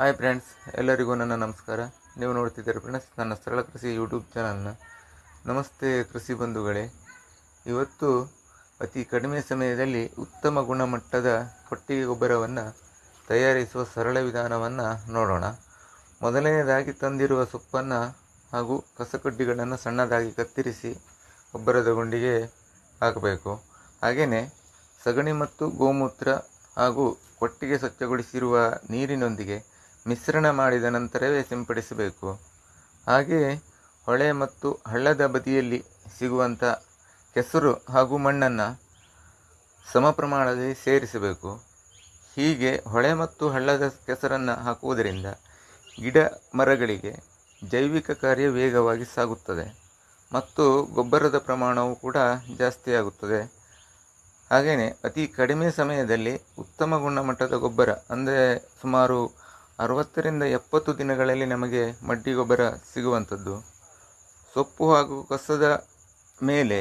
Hi friends, ಎಲ್ಲರಿಗೂ ನನ್ನ ನಮಸ್ಕಾರ. ನೀವು ನೋಡ್ತಿದ್ದೀರಿ ಫ್ರೆಂಡ್ಸ್, ನನ್ನ ಸರಳ ಕೃಷಿ ಯೂಟ್ಯೂಬ್ ಚಾನಲ್ನ. ನಮಸ್ತೆ ಕೃಷಿ ಬಂಧುಗಳೇ. ಇವತ್ತು ಅತಿ ಕಡಿಮೆ ಸಮಯದಲ್ಲಿ ಉತ್ತಮ ಗುಣಮಟ್ಟದ ಕೊಟ್ಟಿಗೆ ಗೊಬ್ಬರವನ್ನು ತಯಾರಿಸುವ ಸರಳ ವಿಧಾನವನ್ನು ನೋಡೋಣ. ಮೊದಲನೆಯದಾಗಿ ತಂದಿರುವ ಸೊಪ್ಪನ್ನು ಹಾಗೂ ಕಸಕಡ್ಡಿಗಳನ್ನು ಸಣ್ಣದಾಗಿ ಕತ್ತರಿಸಿ ಗೊಬ್ಬರದ ಗುಂಡಿಗೆ ಹಾಕಬೇಕು. ಹಾಗೆಯೇ ಸಗಣಿ ಮತ್ತು ಗೋಮೂತ್ರ ಹಾಗೂ ಕೊಟ್ಟಿಗೆ ಸ್ವಚ್ಛಗೊಳಿಸಿರುವ ನೀರಿನೊಂದಿಗೆ ಮಿಶ್ರಣ ಮಾಡಿದ ನಂತರವೇ ಸಿಂಪಡಿಸಬೇಕು. ಹಾಗೆಯೇ ಹೊಳೆ ಮತ್ತು ಹಳ್ಳದ ಬದಿಯಲ್ಲಿ ಸಿಗುವಂಥ ಕೆಸರು ಹಾಗೂ ಮಣ್ಣನ್ನು ಸಮ ಪ್ರಮಾಣದಲ್ಲಿ ಸೇರಿಸಬೇಕು. ಹೀಗೆ ಹೊಳೆ ಮತ್ತು ಹಳ್ಳದ ಕೆಸರನ್ನು ಹಾಕುವುದರಿಂದ ಗಿಡ ಮರಗಳಿಗೆ ಜೈವಿಕ ಕಾರ್ಯ ವೇಗವಾಗಿ ಸಾಗುತ್ತದೆ ಮತ್ತು ಗೊಬ್ಬರದ ಪ್ರಮಾಣವು ಕೂಡ ಜಾಸ್ತಿಯಾಗುತ್ತದೆ ಹಾಗೆಯೇ ಅತಿ ಕಡಿಮೆ ಸಮಯದಲ್ಲಿ ಉತ್ತಮ ಗುಣಮಟ್ಟದ ಗೊಬ್ಬರ, ಅಂದರೆ ಸುಮಾರು ಅರವತ್ತರಿಂದ ಎಪ್ಪತ್ತು ದಿನಗಳಲ್ಲಿ ನಮಗೆ ಮಡ್ಡಿ ಗೊಬ್ಬರ ಸಿಗುವಂಥದ್ದು. ಸೊಪ್ಪು ಹಾಗೂ ಕಸದ ಮೇಲೆ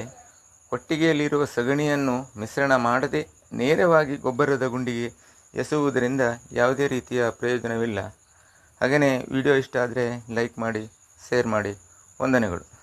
ಕೊಟ್ಟಿಗೆಯಲ್ಲಿರುವ ಸಗಣಿಯನ್ನು ಮಿಶ್ರಣ ಮಾಡದೆ ನೇರವಾಗಿ ಗೊಬ್ಬರದ ಗುಂಡಿಗೆ ಎಸೆಯುವುದರಿಂದ ಯಾವುದೇ ರೀತಿಯ ಪ್ರಯೋಜನವಿಲ್ಲ. ಹಾಗೆಯೇ ವಿಡಿಯೋ ಇಷ್ಟ ಆದರೆ ಲೈಕ್ ಮಾಡಿ, ಶೇರ್ ಮಾಡಿ. ವಂದನೆಗಳು.